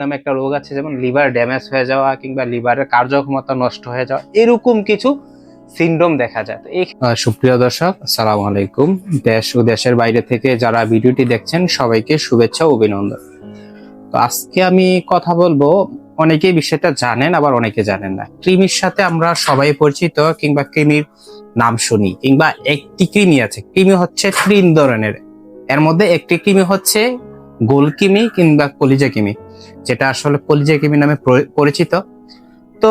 নামে একটা রোগ আছে, যেমন লিভার ড্যামেজ হয়ে যাওয়া কিংবা লিভারের কার্যক্ষমতা নষ্ট হয়ে যাওয়া, এরকম কিছু সিন্ড্রোম দেখা যায়। এই সুপ্রিয় দর্শক, আসসালামু আলাইকুম। দেশ ও দেশের বাইরে থেকে যারা ভিডিওটি দেখছেন, সবাইকে শুভেচ্ছা ও অভিনন্দন। তো আজকে আমি কথা বলব, অনেকেই বিষয়টা জানেন, আবার অনেকে জানেন না। কৃমির সাথে আমরা সবাই পরিচিত কিংবা কৃমির নাম শুনি, কিংবা একটি কৃমি আছে, কৃমি হচ্ছে তিন ধরনের। এর মধ্যে একটি কৃমি হচ্ছে গোল কৃমি কিংবা কলিজা কৃমি যেটা আসলে কলিজা কৃমি নামে পরিচিত। তো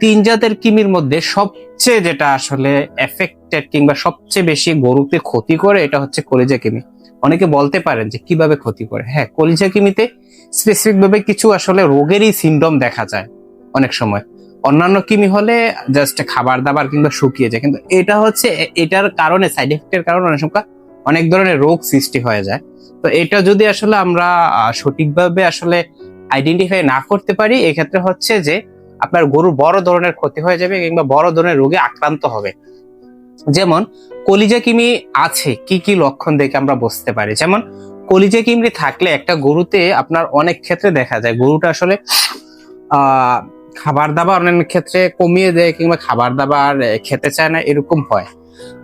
তিন জাতের কৃমির মধ্যে সবচেয়ে যেটা আসলে এফেক্টেড কিংবা সবচেয়ে বেশি গরুতে ক্ষতি করে, এটা হচ্ছে কলিজা কৃমি অনেকে বলতে পারেন যে কীভাবে ক্ষতি করে। হ্যাঁ কলিজা কৃমিতে স্পেসিফিক ভাবে কিছু আসলে রোগেরই সিমটম দেখা যায় অনেক সময়। অন্যান্য কিমি হলে জাস্ট খাবার দাবার কিংবা শুকিয়ে যায়। কিন্তু এটা হচ্ছে এটার কারণে সাইড এফেক্টের কারণে অনেক সময় অনেক ধরনের রোগ সৃষ্টি হয়ে যায়। তো এটা যদি আসলে আমরা সঠিকভাবে আসলে আইডেন্টিফাই না করতে পারি, এক্ষেত্রে হচ্ছে যে আপনার গরুর বড় ধরনের ক্ষতি হয়ে যাবে কিংবা বড় ধরনের রোগে আক্রান্ত হবে। যেমন কলিজা কিমি আছে, কি কি লক্ষণ দেখে আমরা বুঝতে পারি। যেমন কলিজা কিমড়ি থাকলে একটা গরুতে আপনার অনেক ক্ষেত্রে দেখা যায়, গরুটা আসলে খাবার দাবার অনেক ক্ষেত্রে কমিয়ে দেয় কিংবা খাবার দাবার খেতে চায় না, এরকম হয়।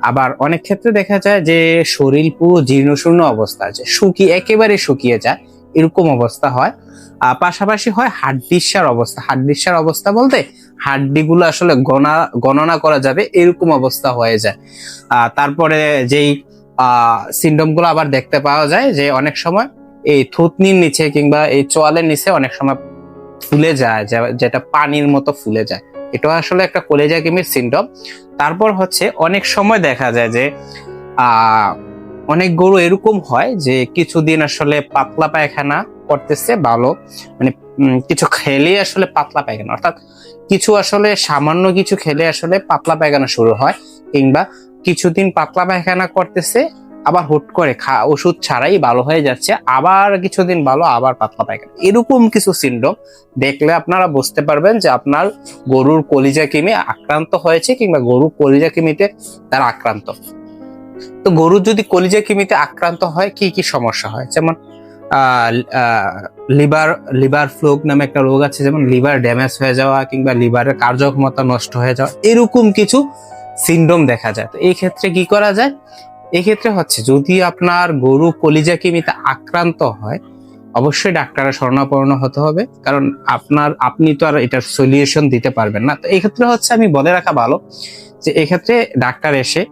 আবার অনেক ক্ষেত্রে দেখা যায় যে শরীর পুরো জীর্ণশূর্ণ অবস্থা আছে। শুকিয়ে একেবারে শুকিয়ে যায় এরকম অবস্থা হয়। আহ, পাশাপাশি হয় হাড্ডিসার অবস্থা। হাড্ডিসার অবস্থা বলতে হাড্ডিগুলো আসলে গণনা গণনা করা যাবে এরকম অবস্থা হয়ে যায়। আহ, তারপরে যেই সিন্ডমগুলো আবার দেখতে পাওয়া যায় যে অনেক সময় এই থুতনির নিচে কিংবা এই চোয়ালের নিচে অনেক সময় ফুলে যায় যেটা পানির মতো ফুলে যায়। এটা আসলে একটা কলেজা কিমির সিন্ডম তারপর হচ্ছে অনেক সময় দেখা যায় যে অনেক গরু এরকম হয় যে, কিছুদিন আসলে পাতলা পায়খানা করতেছে, ভালো মানে কিছু খেলে আসলে পাতলা পায়খানা। অর্থাৎ কিছু আসলে সামান্য কিছু খেলে আসলে পাতলা পায়খানা শুরু হয়, কিংবা কিছুদিন পাতলা পায়খানা করতেছে আবার হুট করে খা, ওষুধ ছাড়াই ভালো হয়ে যাচ্ছে, আবার কিছুদিন ভালো, আবার পাতলা পায়খানা। এরকম কিছু সিন্ড্রোম দেখলে আপনারা বুঝতে পারবেন যে আপনার গরুর কলিজা কিমি আক্রান্ত হয়েছে কিংবা গরুর কলিজা কিমিতে তার আক্রান্ত। তো গরু যদি কলিজা কিমিতে আক্রান্ত হয়, কি কি সমস্যা হয়? যেমন লিভার লিভার ফ্লুক নামে একটা রোগ আছে, যেমন লিভার ড্যামেজ হয়ে যাওয়া কিংবা লিভারের কার্যক্ষমতা নষ্ট হয়ে যাওয়া, এরকম কিছু সিন্ড্রোম দেখা যায়। তো এই ক্ষেত্রে কি করা যায়? এই ক্ষেত্রে হচ্ছে, যদি আপনার গরু কলিজা কিমিতে আক্রান্ত হয়, অবশ্যই ডাক্তারের শরণাপন্ন হতে হবে। কারণ আপনার, আপনি তো আর এটার সলিউশন দিতে পারবেন না। তো এক্ষেত্রে হচ্ছে, আমি বলে রাখা ভালো যে, এক্ষেত্রে ডাক্তার এসে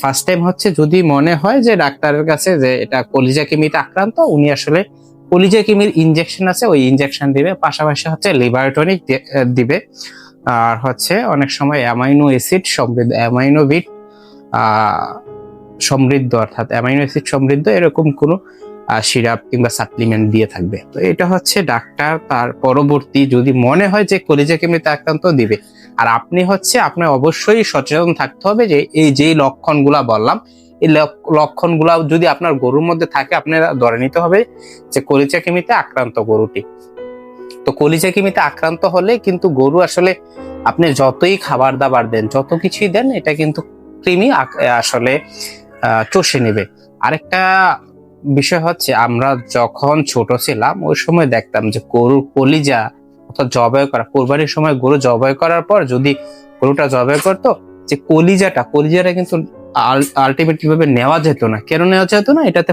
ফার্স্ট টাইম হচ্ছে যদি মনে হয় যে, ডাক্তারের কাছে যে, এটা কলিজা কিমিতে আক্রান্ত, উনি আসলে কলিজা কিমির ইনজেকশন আছে, ওই ইনজেকশন দিবে। পাশাপাশি হচ্ছে লিভার টনিক দিবে। আর হচ্ছে, অনেক সময় অ্যামাইনো অ্যাসিড সমৃদ্ধ অ্যামাইনো বিট সমৃদ্ধ, অর্থাৎ অ্যামাইনো অ্যাসিড সমৃদ্ধ, এরকম কোনো সিরাপ কিংবা সাপ্লিমেন্ট দিয়ে থাকবে। তো এটা হচ্ছে ডাক্তার তার পরবর্তী যদি মনে হয় যে কলিজা কিমিতে আক্রান্ত, দিবে। আর আপনি হচ্ছে আপনার অবশ্যই সচেতন থাকতে হবে যে এই যেই লক্ষণগুলা বললাম, এই লক- লক্ষণগুলা যদি আপনার গরুর মধ্যে থাকে, আপনারা ধরে নিতে হবে যে কলিজা কিমিতে আক্রান্ত গরুটি। তো কলিজা কিমিতে আক্রান্ত হলে কিন্তু গরু আসলে আপনি যতই খাবার দাবার দেন, যত কিছুই দেন, এটা কিন্তু কৃমি আসলে চষে নেবে। আরেকটা বিষয় হচ্ছে, আমরা যখন ছোট ছিলাম, ওই সময় দেখতাম যে গরুর কলিজা অর্থাৎ জবাই করা, কোরবানির সময় গরু জবাই করার পর যদি গরুটা জবাই করতো, যে কলিজাটা কলিজাটা কিন্তু আলটিমেটলি ভাবে নেওয়া যেত না। কেন নেওয়া যেত না? এটাতে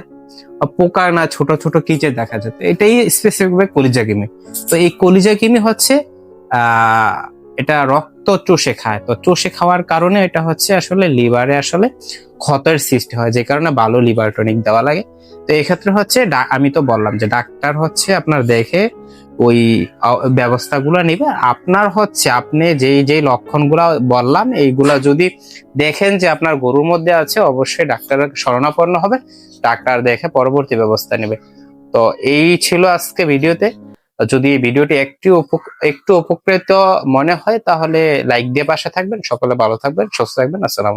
পোকা না, ছোট ছোট কিচে দেখা যেত। এটাই স্পেসিফিক ভাবে কলিজা কিমি। তো এই কলিজা কিমি হচ্ছে, আহ এটা রক্ত চষে খায়। তো চষে খাওয়ার কারণে এটা হচ্ছে আসলে লিভারে আসলে ক্ষতের সৃষ্টি হয়, যে কারণে ভালো লিভার টনিক দেওয়া লাগে। তো এক্ষেত্রে হচ্ছে আমি তো বললাম যে ডাক্তার হচ্ছে আপনার দেখে ওই ব্যবস্থাগুলো নিবে। আপনার হচ্ছে আপনি যেই যেই লক্ষণগুলো বললাম, এইগুলা যদি দেখেন যে আপনার গরুর মধ্যে আছে, অবশ্যই ডাক্তারের শরণাপন্ন হবে ডাক্তার দেখে পরবর্তী ব্যবস্থা নেবে। তো এই ছিল আজকে ভিডিওতে। যদি এই ভিডিওটি একটু একটু উপকৃত মনে হয়, তাহলে লাইক দিয়ে পাশে থাকবেন। সকলে ভালো থাকবেন, সুস্থ থাকবেন। আসসালাম